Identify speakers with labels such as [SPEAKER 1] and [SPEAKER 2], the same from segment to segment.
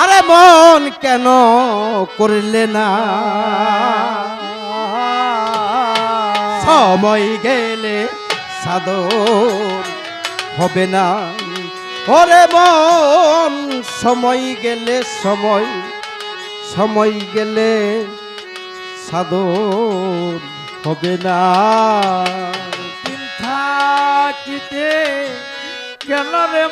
[SPEAKER 1] আরে মন কেন করলে না? সময় গেলে সাদর হবে না। ওরে মন, সময় গেলে সময় সময় গেলে সাদর হবে না।
[SPEAKER 2] থাকিতে কেন রে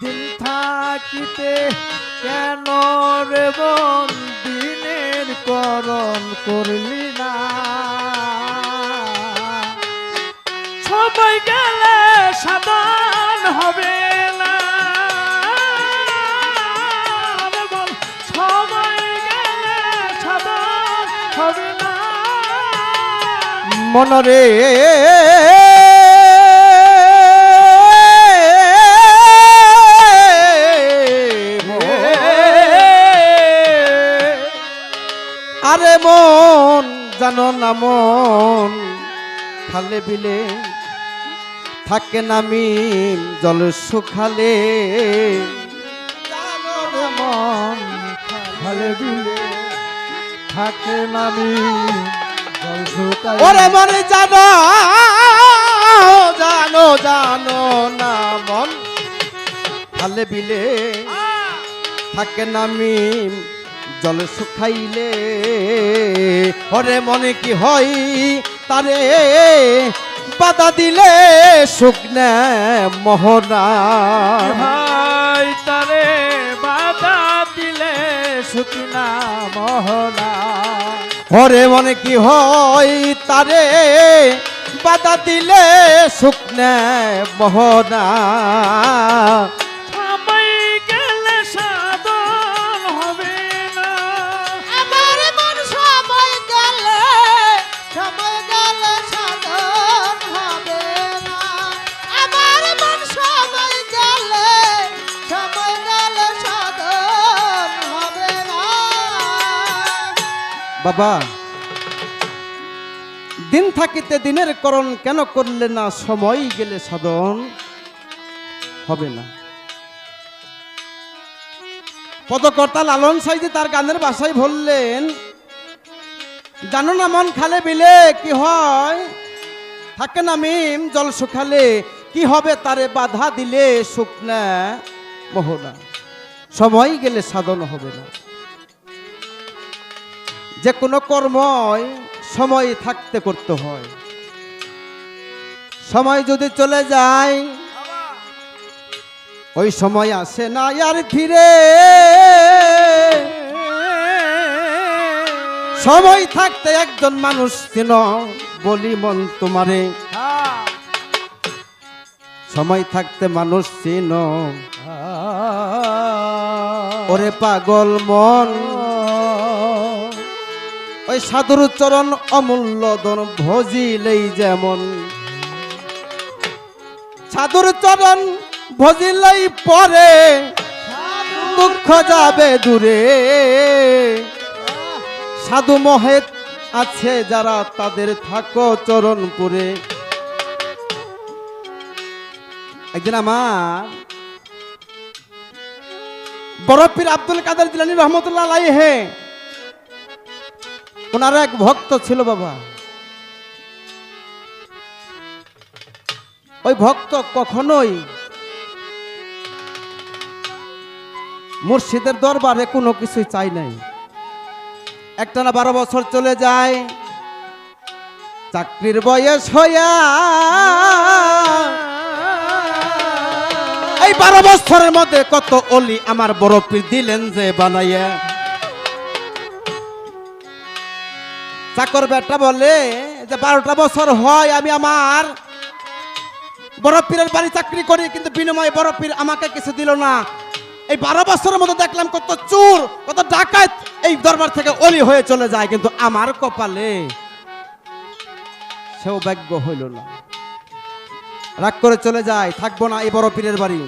[SPEAKER 2] দিন থাকিতে কেন দিনের করলি না। সময় গেলে সাধন হবে।
[SPEAKER 1] মনরে আরে মন, জানো না মন, খালে বিলে থাকে নামি জল সুখালে মন,
[SPEAKER 2] খালে বিলে থাকে নামি
[SPEAKER 1] ওরে মনে জানো জানো জানো না মন। খালে বিলে থাকে নামি জল শুকাইলে। ওরে মনে কি হয় তারে বাধা দিলে শুকনে মোহনা।
[SPEAKER 2] ভাই তারে বাধা দিলে শুকনা মোহনা।
[SPEAKER 1] ওরে মনে কি হয় তারে বাধা দিলে শুকনে মোহনা। বাবা, দিন থাকিতে দিনের করণ কেন করলে না? সময় গেলে সাধন হবে না। পদকর্তা লালন সাইজে তার গানের বাসায় বললেন, জানো না মন খালে বিলে কি হয়? থাকে না মিম জল শুকালে কি হবে তারে বাধা দিলে শুকনা মোহনা সময় গেলে সাধন হবে না। যে কোনো কর্মই সময় থাকতে করতে হয়। সময় যদি চলে যায়, ওই সময় আসে না আর ফিরে। সময় থাকতে একজন মানুষ চিন বলি, মন তোমারে। সময় থাকতে মানুষ চিন ওরে পাগল মন। ওই সাধুর চরণ অমূল্য দন ভজিলেই যেমন। সাধুর চরণ ভজিলেই পরে দুঃখ যাবে দূরে। সাধু মহেত আছে যারা তাদের থাকো চরণপুরে একদিন আমার বরফির আব্দুল কাদের জিলানি রহমতুল্লাহ আলাইহে ওনার এক ভক্ত ছিল বাবা। ওই ভক্ত কখনোই মুর্শিদের দরবারে কোনো কিছুই চাই নাই। একটা না বারো বছর চলে যায়, চাকরির বয়স হইয়া এই বারো বছরের মধ্যে কত অলি আমার বড় দিলেন যে বানাইয়া। চাকর বেটা বলে যে বারোটা বছর হয় আমি আমার বড় পীরের বাড়ি চাকরি করি, কিন্তু বিনিময়ে বড় পীর আমাকে কিছু দিল না। এই বারো বছরের মধ্যে দেখলাম কত চুর, কত ডাকাত এই দরবার থেকে অলি হয়ে চলে যায়, কিন্তু আমার কপালে সৌভাগ্য হইল না। রাগ করে চলে যায়, থাকব না এই বড় পীরের বাড়ি।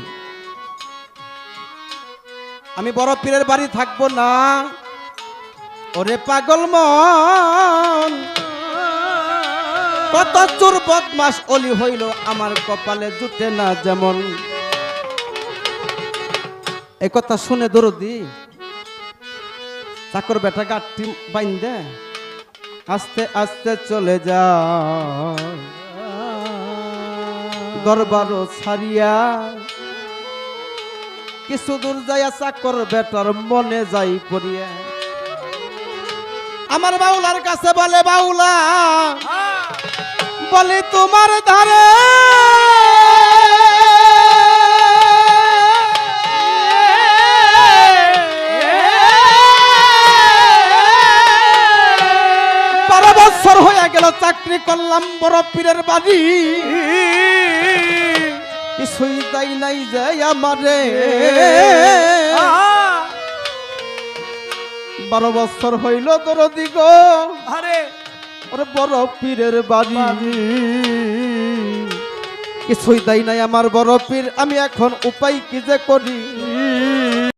[SPEAKER 1] আমি বড় পীরের বাড়ি থাকব না ওরে পাগল মন। কত চোর বদমাস অলি হইল আমার কপালে, জুটে না যেমন। এই কথা শুনে দরদি, চাকর বেটা গাঠটি বাইন্দে, আস্তে আস্তে চলে যা দরবারও ছাড়িয়া কিছু দূর যাইয়া চাকর বেটার মনে যাই পড়িয়া। আমার বাউলার কাছে বলে বাউলা বলে তোমার ধারে বারো বছর হয়ে গেল চাকরি করলাম বড় পীরের বাড়ি। কিছুই তাই নাই যে আমারে। বারো বছর হইল তোর দিগ
[SPEAKER 2] আরে।
[SPEAKER 1] ওরে বড় পীরের বাড়ি। কিছুই দেয় নাই আমার বড় পীর আমি এখন উপায় কি যে করি?